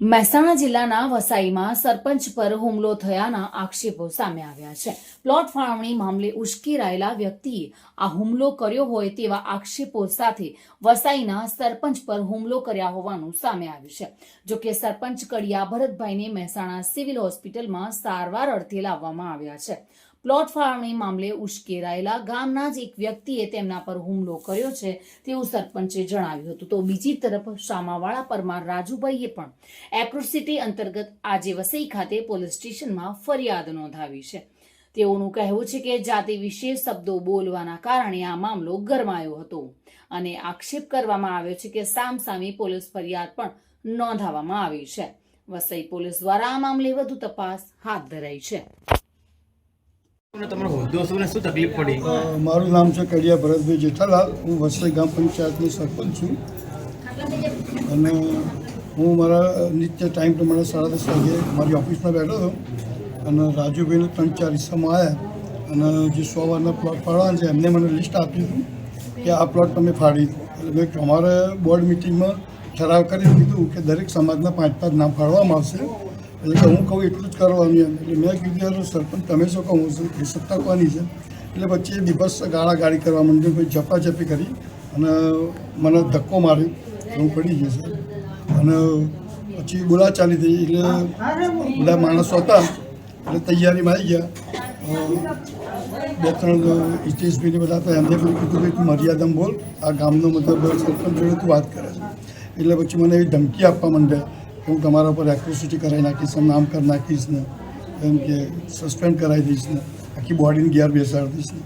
મહેસાણા જિલ્લાના વસાઈમાં સરપંચ પર હુમલો થયાના આક્ષેપો સામે આવ્યા છે. પ્લોટ ફાળવણી મામલે ઉશ્કેરાયેલા વ્યક્તિએ આ હુમલો કર્યો હોય તેવા આક્ષેપો સાથે વસાઈના સરપંચ પર હુમલો કર્યા હોવાનું સામે આવ્યું છે. જોકે સરપંચ કડિયા ભરતભાઈને મહેસાણા સિવિલ હોસ્પિટલમાં સારવાર અર્થે લાવવામાં આવ્યા છે. પ્લોટ ફાળવણી મામલે ઉશ્કેરાયેલા ગામના જ એક વ્યક્તિએ તેમના પર હુમલો કર્યો છે તેવું સરપંચે જણાવ્યું હતું. તો બીજી તરફ શામાવાળા પરમાર રાજુભાઈએ પણ એક્રોસિટી અંતર્ગત આજે વસઈ ખાતે પોલીસ સ્ટેશનમાં ફરિયાદ નોંધાવી છે. તેઓનું કહેવું છે કે જાતિ વિશે શબ્દો બોલવાના કારણે આ મામલો ગરમાયો હતો અને આક્ષેપ કરવામાં આવ્યો છે કે સામસામી પોલીસ ફરિયાદ પણ નોંધાવવામાં આવી છે. વસઈ પોલીસ દ્વારા આ મામલે વધુ તપાસ હાથ ધરાઈ છે તમને તમારો હોદ્દો શું ને શું તકલીફ પડી અ, મારું નામ છે કડિયા ભરતભાઈ જેઠાલાલ. હું વસઈ ગામ પંચાયતનો સરપંચ છું. અને હું મારા નિત્ય ટાઈમ પ્રમાણે સાડા દસ વાગે મારી ઓફિસમાં બેઠો હતો. અને રાજુભાઈને ત્રણ ચાર હિસ્સામાં આવ્યા અને જે સો વારના પ્લોટ ફાળવાના છે, એમને મને લિસ્ટ આપ્યું હતું કે આ પ્લોટ તમે ફાળી એટલે મેં અમારે બોર્ડ મિટિંગમાં ઠરાવ કરી દીધું કે દરેક સમાજના પાંચ પાંચ નામ ફાળવામાં આવશે. એટલે હું કહું એટલું જ કરવાનું એમ એટલે મેં કીધું સરપંચ, તમે શું કહું? છું એ સત્તા છે? એટલે પછી દિવસ ગાળા ગાડી કરવા માંડ્યું, પછી ઝપાઝપી કરી અને મને ધક્કો માર્યો હું પડી જશે અને પછી બોલાચાલી થઈ, એટલે બધા માણસો હતા. એટલે તૈયારીમાં આવી ગયા. બે ત્રણ હિતેશભાઈને બધા હતા એમને પણ કીધું કે તું મર્યાદામાં બોલ. આ ગામનો મતલબ સરપંચ જોડે તું વાત કરે છે. એટલે પછી મને એવી ધમકી આપવા માંડ્યા. હું તમારા પર એક્રોસિટી કરાવી નાખીશ ને નામ કરી નાખીશ ને, એમ કે સસ્પેન્ડ કરાવી દઈશ ને, આખી બોડીને ગેર બેસાડી દઈશ ને.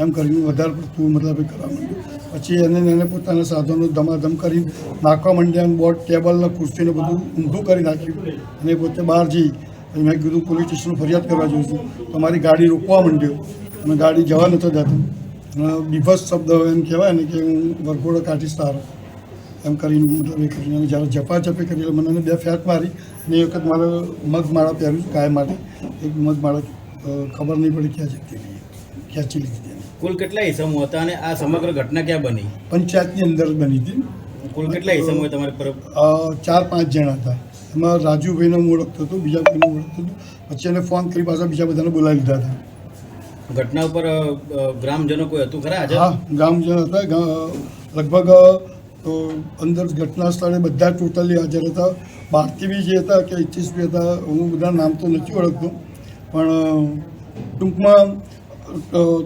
એમ કરીને વધારે પડતું મતલબ કરવા માંડ્યું. પછી એને એને પોતાના સાધનો ધમાધમ કરી નાખવા માંડ્યા બોર્ડ ટેબલ ને ખુરશીને બધું ઊંધું કરી નાખ્યું. અને પોતે બહાર જઈ અને મેં કીધું પોલીસ સ્ટેશન ફરિયાદ કરવા જઉં છું તમારી ગાડી રોકવા માંડ્યો. અને ગાડી જવા નતો દેતો. બીભસ શબ્દ એમ કહેવાય ને કે હું વરઘોડો કાઢીશ તારો. એમ કરીને મતલબ એ કરીને અને જ્યારે ઝપાઝપી કરી એટલે મને બે ફેટ મારી અને એ વખત મારે મગમાળા પહેર્યું ગાય માટે. એક મગમાળા ખબર નહીં પડી ક્યાં જતી ખેંચી લીધી કુલ કેટલા ઇસમો હતા અને આ સમગ્ર ઘટના ક્યાં બની? પંચાયતની અંદર બની હતી. કુલ કેટલા ઇસમો હોય તમારી પર ચાર પાંચ જણા હતા. એમાં રાજુભાઈને હું ઓળખતો હતો બીજા કોઈને ઓળખતો હતો. પછી એને ફોન કરી પાછા બીજા બધાને બોલાવી લીધા હતા. ઘટના ઉપર ગ્રામજનો કોઈ હતું ખરા હા ગ્રામજનો હતા. લગભગ તો અંદર ઘટના સ્થળે બધા ટોટલી હાજર હતા. બહારથી બી જે હતા કે હિતેશભાઈ હતા, હું બધા નામ તો નથી ઓળખતો. પણ ટૂંકમાં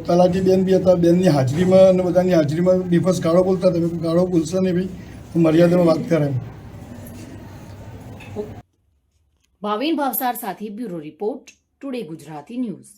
તલાટી બેન બી હતા, બેનની હાજરીમાં અને બધાની હાજરીમાં બેફસ ગાળો બોલતા હતા. ગાળો બોલશે નહીં ભાઈ મર્યાદામાં વાત કરે ભાવિન ભાવસાર સાથે bureau report, today Gujarati news.